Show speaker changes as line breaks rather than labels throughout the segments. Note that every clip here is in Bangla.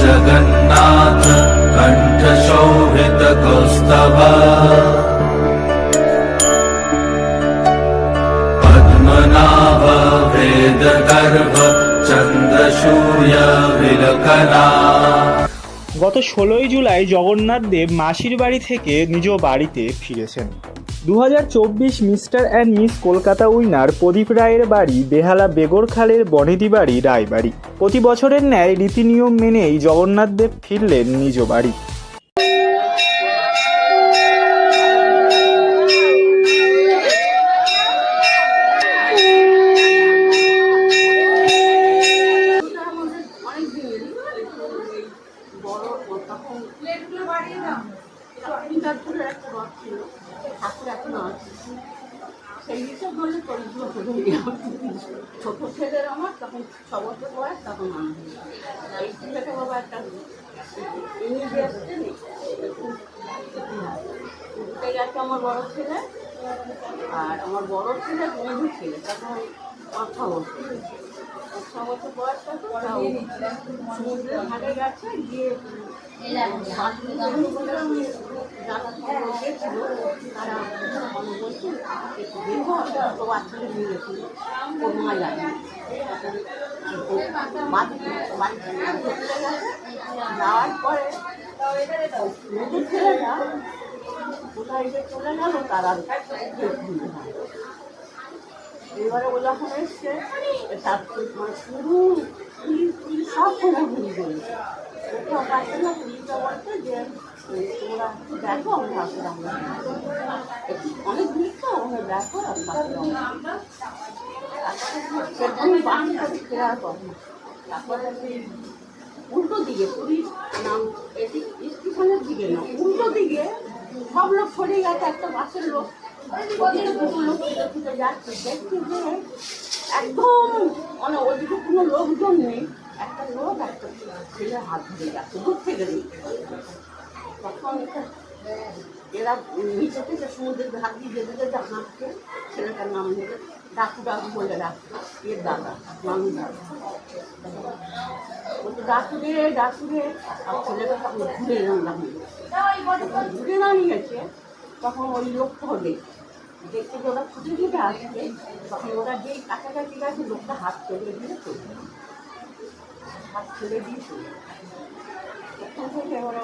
जगन्नाथ कण्ठशोभितकौस्तभ पद्मनाभ वेदगर्भ चन्द्रशूय विलकना
গত ষোলোই জুলাই জগন্নাথ দেব মাসির বাড়ি থেকে নিজ বাড়িতে ফিরেছেন দু হাজার চব্বিশ mister and miss Kolkata winner Pradeep রায়ের বাড়ি বেহালা বেগরখালের বনেদি বাড়ি রায়বাড়ি। প্রতি বছরের ন্যায় রীতিনিয়ম মেনেই জগন্নাথ দেব ফিরলেন নিজ বাড়ি।
ঠাকুর এখনও আছে সেই হিসেব বলে পরিচয় ছেলের আমার তখন ছ বয়স তখন আমি এই ছেলেটা বাবা একটা ইংরেজি আসছে উঠতে গেছে আমার বড় ছেলে আর আমার বড় ছেলে বন্ধু ছেলে তখন পাঁচ বছর ছ বছর বয়স সমুদ্রের ধারে গেছে গিয়ে যাওয়ার পরে নতুন ছেলেটা কোথায় যে চলে গেল তারা এবারে ও যখন এসছে তার মানে পুরো পুলিশ পুলিশ সব ঘুরি করেছে পুলিশটা বলছে যে তোমরা দেখো আমরা অনেক ওখানে দেখো তারপরে উল্টো দিকে এদিক স্টেশনের দিকে না উল্টো দিকে সব লোক সরে গেছে একটা বাসের লোক যাচ্ছে একদম মানে কোনো লোকজন নেই একটা লোক একটা ছেলে হাত ধরে যাচ্ছে দূর থেকে তখন এরা নিচে থেকে সমুদ্রের ধার দিয়ে যেতে যেতে হাঁটছে, ছেলেটার নাম নেবে ডাকু ডাকু বলে ডাকছে এর দাদা মানুষ দাদা। ডাকু রে ডাকু রে। আর ছেলেটা তখন ঘুরে যখন ঘুরে দাঁড়িয়েছে তখন ওই লোকটাও দেখছে দেখতে যে ওরা ছুটে ছুটে আসবে তখন ওরা যেই কাছাকাছি গেছে, লোকটা হাত ছেড়ে দিয়ে চলে। হাত ছেড়ে দিয়ে চলে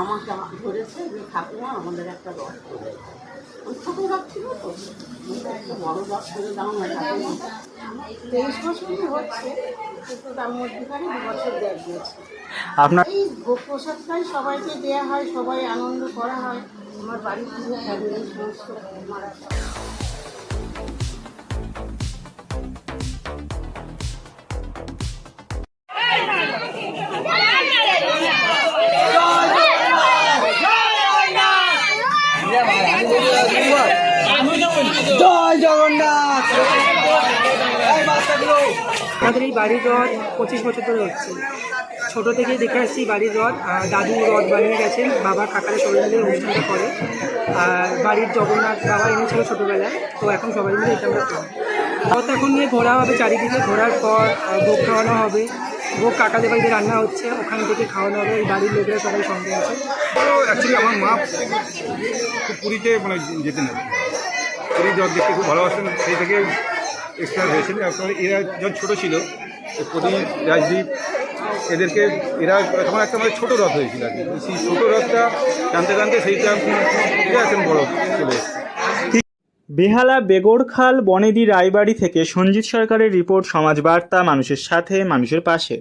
আমাকে ধরেছে যে ঠাকুমা আমাদের একটা রথ করে দাও। ওই ছোটো রথ ছিল তো একটা বড় রথ করে দাও না ঠাকুমা। তেইশ বছরই হচ্ছে কিন্তু তার মধ্যেখানে দু বছর গিয়েছে
আপনার
এই ভোগ প্রসাদটাই সবাইকে দেওয়া হয় সবাই আনন্দ করা হয়। আমার বাড়ির ফ্যামিলি সমস্ত মারা যায়।
আমাদের এই বাড়ির রথ পঁচিশ বছর ধরে হচ্ছে। ছোটো থেকে দেখে আসছি বাড়ির রথ। দাদু রথ বানিয়ে গেছেন, বাবা কাকারা সবাই মিলে অনুষ্ঠানটা করে। আর বাড়ির জগন্নাথ বাবা এনেছিল ছোটোবেলায়, তো এখন সবাই মিলে এটা আমরা রথ এখন নিয়ে ঘোরা হবে চারিদিকে, ঘোরার পর ভোগ খাওয়ানো হবে। ভোগ কাকাদের বাড়িতে রান্না হচ্ছে, ওখান থেকে খাওয়ানো হবে এই বাড়ির লোকেরা সবাই সঙ্গে আছে।
অ্যাকচুয়ালি আমার মা পুরীতে মানে যেতেন আর কি। পুরী জল দেখতে খুব ভালোবাসেন, সেই থেকে এক্সপায়ার হয়েছেন এরা যখন ছোটো ছিল প্রদীপ রাজদীপ, এদেরকে এরা তখন একটা মানে ছোটো রথ হয়েছিল আর কি। সেই ছোটো রথটা টানতে টানতে সেইটা এটা এখন বড় চলে
বেহালা বেগরখাল বনেদি রায়বাড়ি থেকে সঞ্জিত সরকারের রিপোর্ট সমাজ বার্তা মানুষের সাথে মানুষের পাশে।